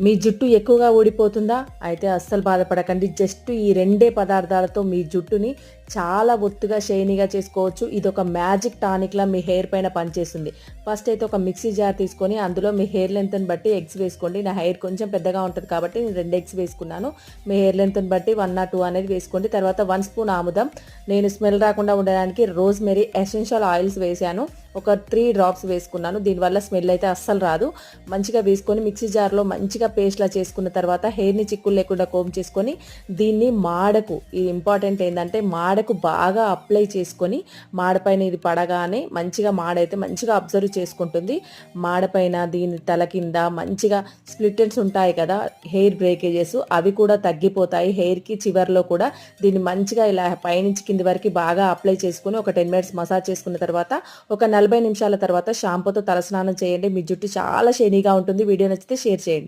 మీ జుట్టు ఎక్కువగా ఊడిపోతుందా? అయితే అస్సలు బాధపడకండి. జస్ట్ ఈ రెండే పదార్థాలతో మీ జుట్టుని చాలా ఒత్తుగా షైనీగా చేసుకోవచ్చు. ఇది ఒక మ్యాజిక్ టానిక్లా మీ హెయిర్ పైన పనిచేస్తుంది. ఫస్ట్ అయితే ఒక మిక్సీ జార్ తీసుకొని అందులో మీ హెయిర్ లెంత్ని బట్టి ఎగ్స్ వేసుకోండి. నా హెయిర్ కొంచెం పెద్దగా ఉంటుంది కాబట్టి నేను రెండు ఎగ్స్ వేసుకున్నాను. మీ హెయిర్ లెంత్ని బట్టి వన్ నాట్ టూ అనేది వేసుకోండి. తర్వాత వన్ స్పూన్ ఆముదం. నేను స్మెల్ రాకుండా ఉండడానికి రోజ్ మెరీ ఎసెన్షియల్ ఆయిల్స్ వేసాను. ఒక త్రీ డ్రాప్స్ వేసుకున్నాను. దీనివల్ల స్మెల్ అయితే అస్సలు రాదు. మంచిగా వేసుకొని మిక్సీ జార్లో మంచిగా పేస్ట్లా చేసుకున్న తర్వాత హెయిర్ని చిక్కులు లేకుండా కోమ్ చేసుకొని దీన్ని మాడకు. ఇది ఇంపార్టెంట్ ఏంటంటే మాడ మాడకు బాగా అప్లై చేసుకొని మాడపైన ఇది పడగానే మంచిగా మాడైతే మంచిగా అబ్జర్వ్ చేసుకుంటుంది. మాడపైన దీని తల కింద మంచిగా స్ప్లిటెన్స్ ఉంటాయి కదా హెయిర్ బ్రేకేజెస్ అవి కూడా తగ్గిపోతాయి. హెయిర్కి చివర్లో కూడా దీన్ని మంచిగా ఇలా పైనుంచి కింది వరకు బాగా అప్లై చేసుకుని ఒక టెన్ మినిట్స్ మసాజ్ చేసుకున్న తర్వాత ఒక నలభై నిమిషాల తర్వాత షాంపూతో తలస్నానం చేయండి. మీ జుట్టు చాలా శనిగా ఉంటుంది. వీడియో నచ్చితే షేర్ చేయండి.